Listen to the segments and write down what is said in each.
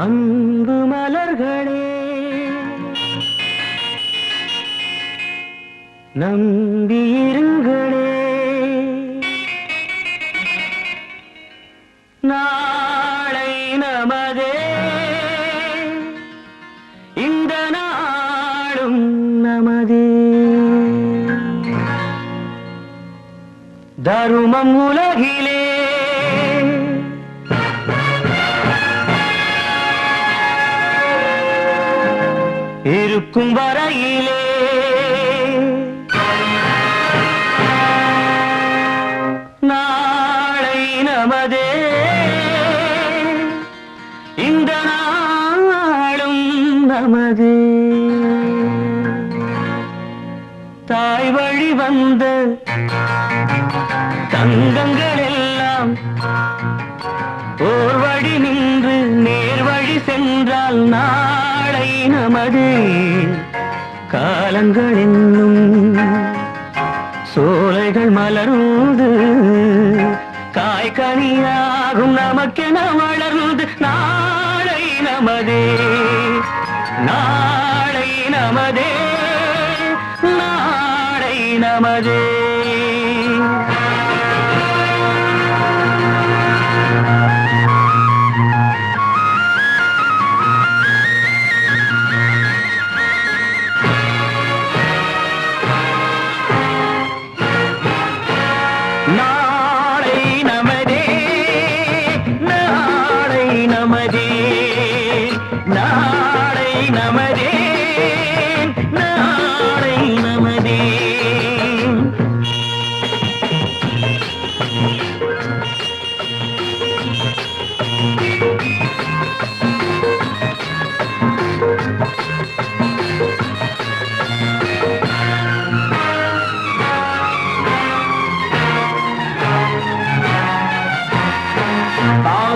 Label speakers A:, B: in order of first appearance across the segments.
A: அன்பு மலர்களே. நம்பியிருங்களே நாளை நமதே. இந்த நாளும் நமதே. தருமம் உலகிலே. இருக்கும் வரையிலே. நாளை நமதே. இந்த நாளும் நமதே. தாய் வழி வந்த தங்கங்கள் எல்லாம் ஓர் வழி நின்று நேர் வழி சென்றால் நான் நமது காலங்கள் என்னும் சோலைகள் மலர்ந்து காய்கனியாகும் நமக்கென வளர்ந்து நாளை நமதே நாளை நமதே நாளை நமதே. நமதே.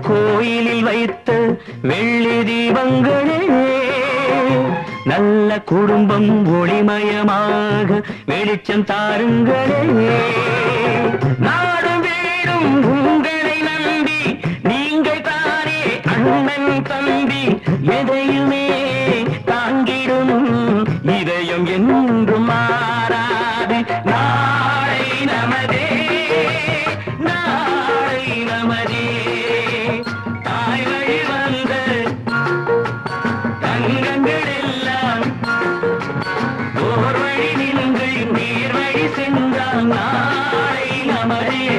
A: கோயிலில் வைத்த வெள்ளி தீபங்களே நல்ல குடும்பம் ஒளிமயமாக வெளிச்சம் தாருங்களே. நாடும் வீடும் உங்களை நம்பி நீங்கள் தானே அண்ணன் தம்பி. எதை மாறே